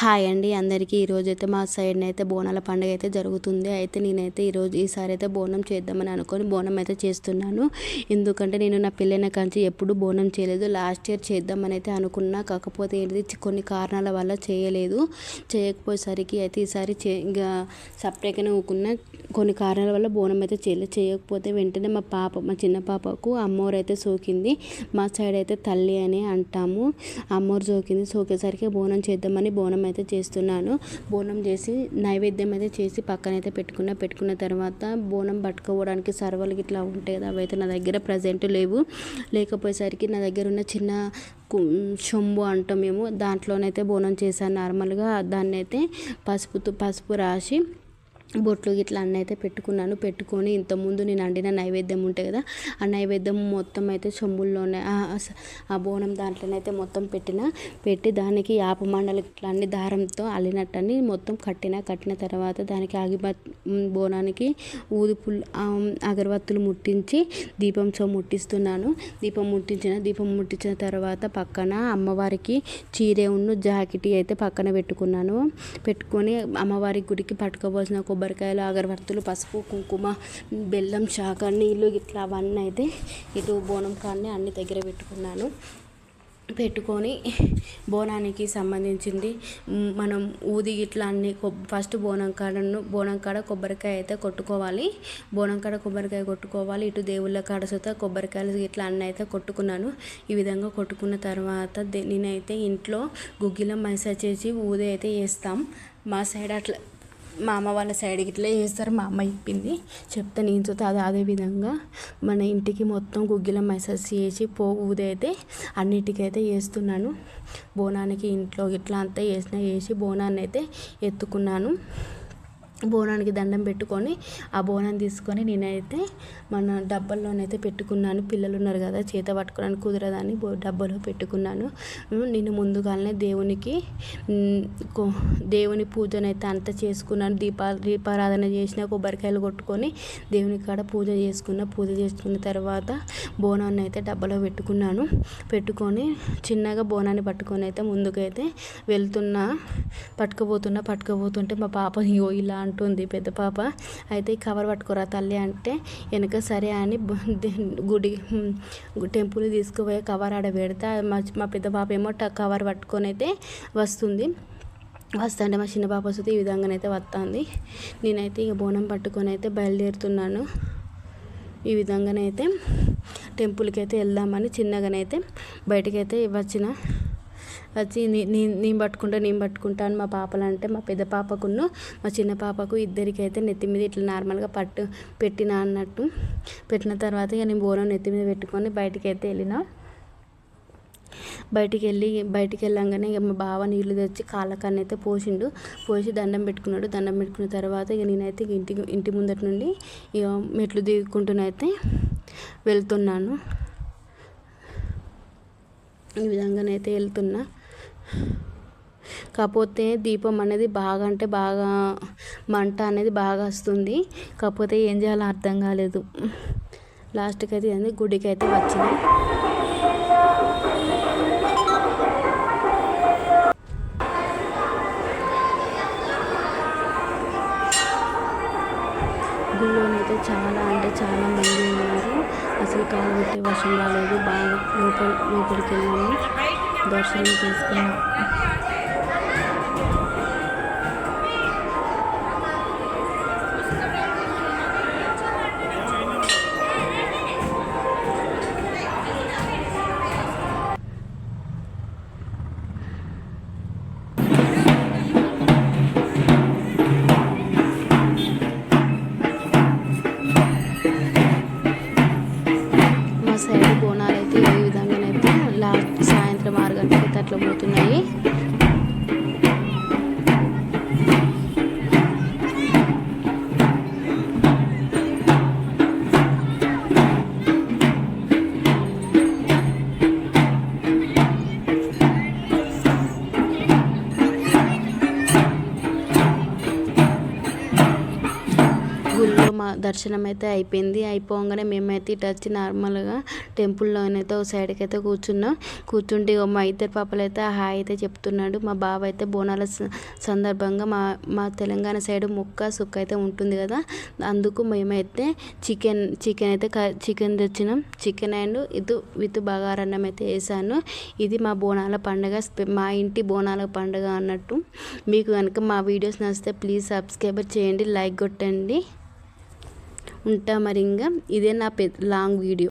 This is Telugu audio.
హాయ్ అండి అందరికీ. ఈరోజు అయితే మా సైడ్ అయితే బోనాల పండుగ అయితే జరుగుతుంది. అయితే నేనైతే ఈరోజు ఈసారి అయితే బోనం చేద్దామని అనుకొని బోనం అయితే చేస్తున్నాను. ఎందుకంటే నేను నా పెళ్ళైన కంచి ఎప్పుడు బోనం చేయలేదు. లాస్ట్ ఇయర్ చేద్దామని అయితే అనుకున్నా. కాకపోతే ఏంటిది కొన్ని కారణాల వల్ల చేయలేదు. చేయకపోయేసరికి అయితే ఈసారి చే ఇంకా సపరేట్గానే ఊకున్న. కొన్ని కారణాల వల్ల బోనం అయితే చేయలేదు చేయకపోతే వెంటనే మా పాప మా చిన్న పాపకు అమ్మోరు అయితే సోకింది. మా సైడ్ అయితే తల్లి అని అంటాము. అమ్మోరు సోకింది. సోకేసరికి బోనం చేద్దామని బోనం అయితే చేస్తున్నాను. బోనం చేసి నైవేద్యం అయితే చేసి పక్కనైతే పెట్టుకున్న. పెట్టుకున్న తర్వాత బోనం పట్టుకోవడానికి సర్వలు ఇట్లా ఉంటాయి కదా అవైతే నా దగ్గర ప్రజెంట్ లేవు. లేకపోయేసరికి నా దగ్గర ఉన్న చిన్న చొంబు అంటాం మేము. దాంట్లోనైతే బోనం చేశాను. నార్మల్గా దాన్ని అయితే పసుపుతో పసుపు రాసి బొట్లు ఇట్లా అన్నీ అయితే పెట్టుకున్నాను. పెట్టుకొని ఇంతకుముందు నేను వండిన నైవేద్యం ఉంటాయి కదా ఆ నైవేద్యం మొత్తం అయితే చెంబుల్లోనే ఆ బోనం దాంట్లోనైతే మొత్తం పెట్టిన పెట్టి దానికి యాప మండలి ఇట్లా అన్ని దారంతో అల్లినట్టని మొత్తం కట్టిన కట్టిన తర్వాత దానికి ఆగిబత్ బోనానికి ఊదుపుల్ అగరబత్తులు ముట్టించి దీపం సో ముట్టిస్తున్నాను. దీపం ముట్టించిన దీపం ముట్టించిన తర్వాత పక్కన అమ్మవారికి చీరే ఉన్న జాకెట్ అయితే పక్కన పెట్టుకున్నాను. పెట్టుకొని అమ్మవారి గుడికి పట్టుకోవాల్సిన కొబ్బరికాయలు అగరబత్తులు పసుపు కుంకుమ బెల్లం శాఖ నీళ్ళు ఇట్లా అవన్నీ అయితే ఇటు బోనం కాడనే అన్ని దగ్గర పెట్టుకున్నాను. పెట్టుకొని బోనానికి సంబంధించింది మనం ఊది ఇట్లా అన్ని ఫస్ట్ బోనం కాడను బోనం కాడ కొబ్బరికాయ అయితే కొట్టుకోవాలి. బోనం కాడ కొబ్బరికాయ కొట్టుకోవాలి. ఇటు దేవుళ్ళ కాడ సుత కొబ్బరికాయలు ఇట్లా అన్నీ అయితే కొట్టుకున్నాను. ఈ విధంగా కొట్టుకున్న తర్వాత నేనైతే ఇంట్లో గుగ్గిలం మైసా చేసి ఊది అయితే వేస్తాం. మా సైడ్ అట్లా మా అమ్మ వాళ్ళ సైడ్కి ఇట్లా చేస్తారు. మా అమ్మ చెప్పింది. చెప్తే నేను చూస్తే అది అదే విధంగా మన ఇంటికి మొత్తం గుగ్గిల మెసేజ్ చేసి పో అన్నిటికైతే వేస్తున్నాను బోనానికి ఇంట్లో ఇట్లా అంతా వేసిన వేసి బోనాన్ని అయితే ఎత్తుకున్నాను. బోనానికి దండం పెట్టుకొని ఆ బోనాన్ని తీసుకొని నేనైతే మన డబ్బల్లోనైతే పెట్టుకున్నాను. పిల్లలు ఉన్నారు కదా చేత పట్టుకోవడానికి కుదరదని బో డబ్బాలో పెట్టుకున్నాను. నేను ముందుగానే దేవునికి దేవుని పూజనైతే అంత చేసుకున్నాను. దీపా దీపారాధన చేసిన కొబ్బరికాయలు కొట్టుకొని దేవుని కాడ పూజ చేసుకున్న పూజ చేసుకున్న తర్వాత బోనాన్ని అయితే డబ్బాలో పెట్టుకున్నాను. పెట్టుకొని చిన్నగా బోనాన్ని పట్టుకొని అయితే ముందుకైతే వెళ్తున్నా పట్టుకుపోతున్నా పట్టుకుపోతుంటే మా పాప ఇలా అంటుంది పెద్ద పాప. అయితే కవర్ పట్టుకోరా తల్లి అంటే వెనక సరే అని గుడి టెంపుల్ తీసుకుపోయి కవర్ ఆడ పెడితే. మా పెద్ద పాప ఏమో కవర్ పట్టుకొని అయితే వస్తుంది. వస్తుంటే మా చిన్న పాప వస్తుంది. ఈ విధంగానైతే వస్తుంది. నేనైతే ఇక బోనం పట్టుకొని అయితే బయలుదేరుతున్నాను. ఈ విధంగానైతే టెంపుల్కి అయితే వెళ్దామని చిన్నగానైతే బయటకైతే వచ్చిన. వచ్చి నేను పట్టుకుంటా నేను పట్టుకుంటా అని మా పాపలు అంటే మా పెద్ద పాపకును మా చిన్న పాపకు ఇద్దరికైతే నెత్తి మీద ఇట్లా నార్మల్గా పట్టు పెట్టిన అన్నట్టు. పెట్టిన తర్వాత ఇక నేను బోనం నెత్తి మీద పెట్టుకొని బయటికి అయితే వెళ్ళినా. బయటికి వెళ్ళి బయటికి వెళ్ళంగానే ఇక మా బావ నీళ్ళు తెచ్చి కాళ్ళకన్నా అయితే పోసిండు. పోసి దండం పెట్టుకున్నాడు. దండం పెట్టుకున్న తర్వాత ఇక నేనైతే ఇంటి ఇంటి ముందటి నుండి ఇక మెట్లు దిగుకుంటూనైతే వెళ్తున్నాను. ఈ విధంగానైతే వెళ్తున్నా. కాకపోతే దీపం అనేది బాగా అంటే బాగా మంట అనేది బాగా వస్తుంది. కాకపోతే ఏం చేయాలో అర్థం కాలేదు. లాస్ట్కి అయితే అది గుడికి అయితే వచ్చింది. గుళ్ళోనైతే చాలా అంటే చాలా మంది ఉన్నారు. అసలు కాలు పెట్టే వర్షం రాలేదు. బాగా లోపల లోపలికి వెళ్ళాము. దర్శనం చేసుకున్నాం అట్లా పోతున్నాయి. దర్శనం అయితే అయిపోయింది. అయిపోగానే మేమైతే ఇటు వచ్చి నార్మల్గా టెంపుల్లోనైతే ఒక సైడ్కి అయితే కూర్చున్నాం. కూర్చుంటే మా ఇద్దరు పాపలు అయితే హాయ్ అయితే చెప్తున్నాడు. మా బావ అయితే బోనాల స- సందర్భంగా మా మా తెలంగాణ సైడ్ ముక్క సుక్క అయితే ఉంటుంది కదా అందుకు మేమైతే చికెన్ చికెన్ అయితే చికెన్ తెచ్చినాం. చికెన్ అండ్ ఇది విత్ బగారన్నం అయితే వేసాను. ఇది మా బోనాల పండుగ స్పె- మా ఇంటి బోనాల పండుగ అన్నట్టు. మీకు కనుక మా వీడియోస్ నచ్చితే ప్లీజ్ సబ్స్క్రైబ్ చేయండి లైక్ కొట్టండి. ఉంటా మరి ఇంకా ఇదే నా పెద్ద లాంగ్ వీడియో